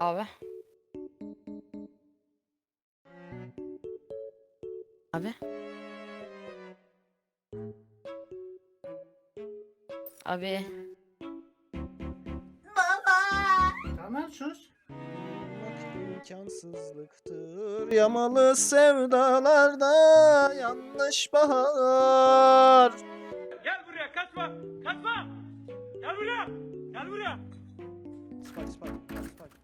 Abi. Abi. Abi. Tamam sus. imkansızlıktır Yamalı sevdalarda yanlış bahar Gel buraya kaçma. Kaçma. Gel buraya. Gel buraya. Spike spike spike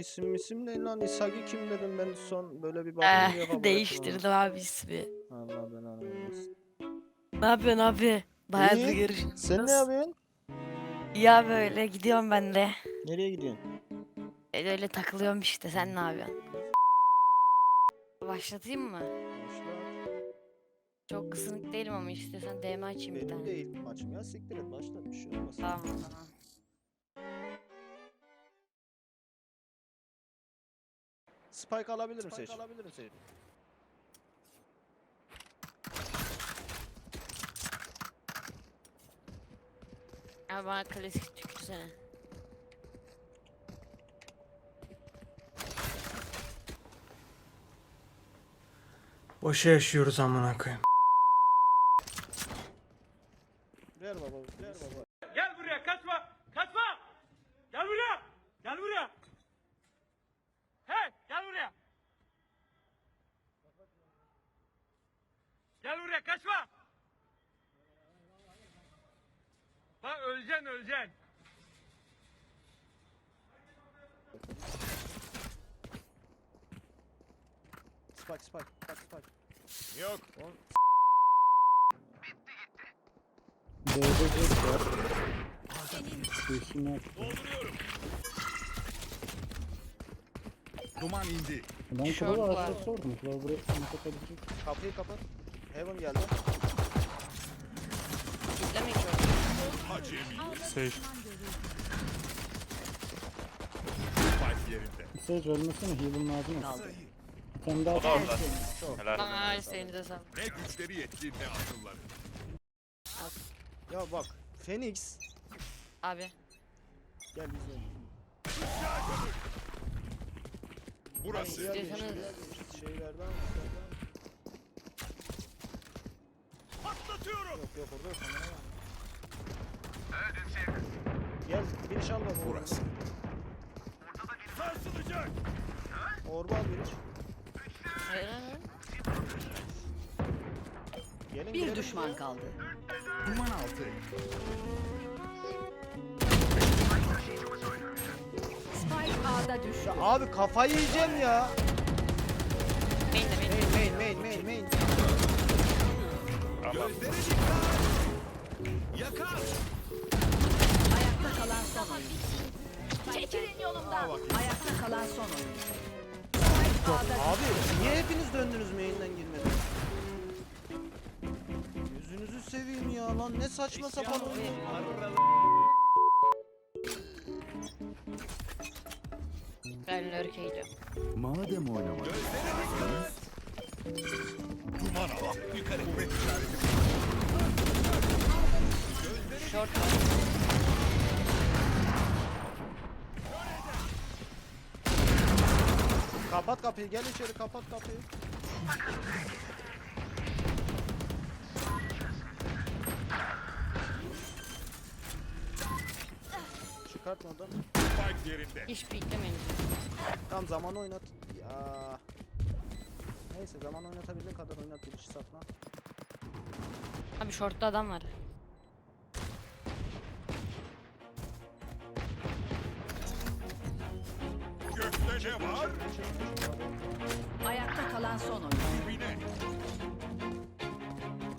İsim isim ne lan İshaki kim dedim ben son böyle bir kabul Eh, değiştirdim abi ismi. Allah ben anlamasın. Ne yapıyorsun abi? Bayağıdır İyi. görüşürüz. Sen ne yapıyorsun? Ya böyle gidiyorum ben de. Nereye gidiyorsun? Öyle, öyle takılıyorum işte sen ne yapıyorsun? Başlatayım mı? Çok kısınık değilim ama istiyorsan DM açayım bir Benim tane. de ilk maçım ya siktir et başla bir şey olmaz. Tamam tamam. Spike alabilirim seç. alabilirim seç. Abi bana klasik tükürsene. Boşa yaşıyoruz amına koyayım. Ver baba ver baba. Gel buraya kaçma. Kaçma. Gel buraya. Gel buraya. Hey gel buraya. Gel buraya kaçma. Bak öleceksin öleceksin. Spike spike spike spike. Yok. Duman indi. Ben Short Clover'a var. adres sordum. Clover'ı kapatabilecek. Kapıyı kapat. Heaven geldi. Kitleme ki o. Sage. Spike yerinde. Sage ölmesene heal'ın lazım. Bir tane daha Lan ay seni de sen. Ne güçleri yetti ne akılları. Ya bak Phoenix Abi. gel bizle. Burası. İstiyorsanız- gel. Şeylerden şeylerden. Patlatıyorum. Yok yok orada yok. Gel bir iş al baba. Burası. Sarsılacak. Orba al bir iş. Hayır, hayır, hayır. Gelin Bir girelim düşman kaldı. Duman altı. Spike A'da düştü. Ya abi kafayı yiyeceğim ya. Ayakta kalan son oyuncu. Spike A'da Abi niye hepiniz döndünüz main'den girmediniz? Yüzünüzü seveyim ya lan ne saçma sapan oyun. Ben lurk'e gidiyorum. Madem oynamak. Duman al. Yukarı. Kuvvet işareti. Short var. Kapat kapıyı gel içeri kapat kapıyı. Çıkartma oradan. Spike yerinde. Hiç beklemeyin. Tam zaman oynat. Ya. Neyse zaman oynatabildiğin kadar oynat bir sakla. Abi short'ta adam var.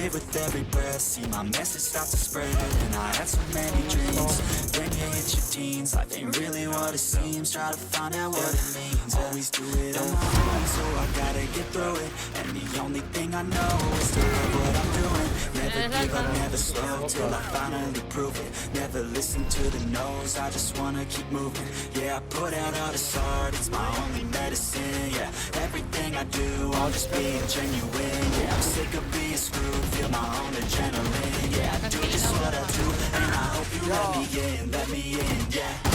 Live with every breath, see my message start to spread. And I had so many dreams. Then you hit your teens, life ain't really what it seems. Try to find out what it means. Always do it on my own, so I gotta get through it. And the only thing I know is to love what I'm doing. Up, never slow till I finally prove it. Never listen to the no's, I just wanna keep moving. Yeah, I put out all this art, it's my only medicine. Yeah, everything I do, I'm just being genuine. Yeah, I'm sick of being screwed, feel my own adrenaline. Yeah, I do just what I do, and I hope you let me in, let me in. Yeah.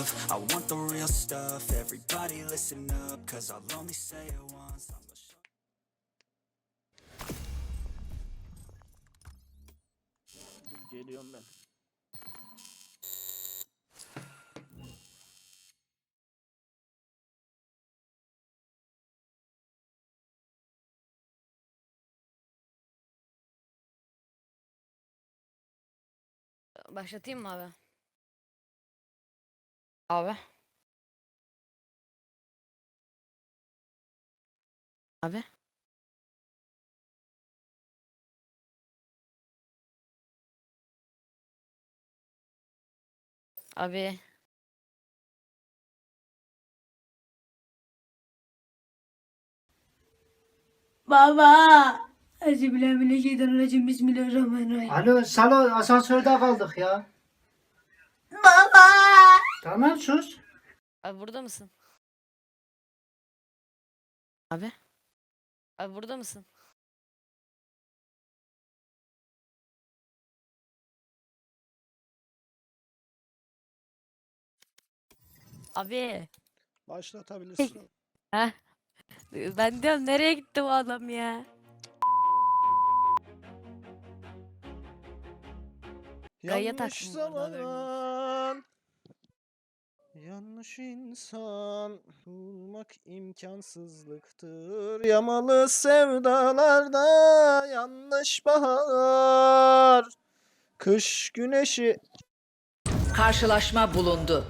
Love, I want the real stuff, everybody listen up, cause I'll only say it once, I'm show Geliyorum ben. Başlatayım mı abi? Abi. Abi. Abi. Baba. Euzubillahimineşşeytanirracim. Bismillahirrahmanirrahim. Alo Salo asansörde kaldık ya. Tamam sus. Abi burada mısın? Abi. Abi burada mısın? Abi. Başlatabilirsin. Heh. Ben diyorum nereye gitti bu adam ya? Gaya Yanlış taktım bu arada, haberin olsun. zaman. Yanlış insan bulmak imkansızlıktır. Yamalı sevdalarda yanlış bahar. Kış güneşi Karşılaşma bulundu.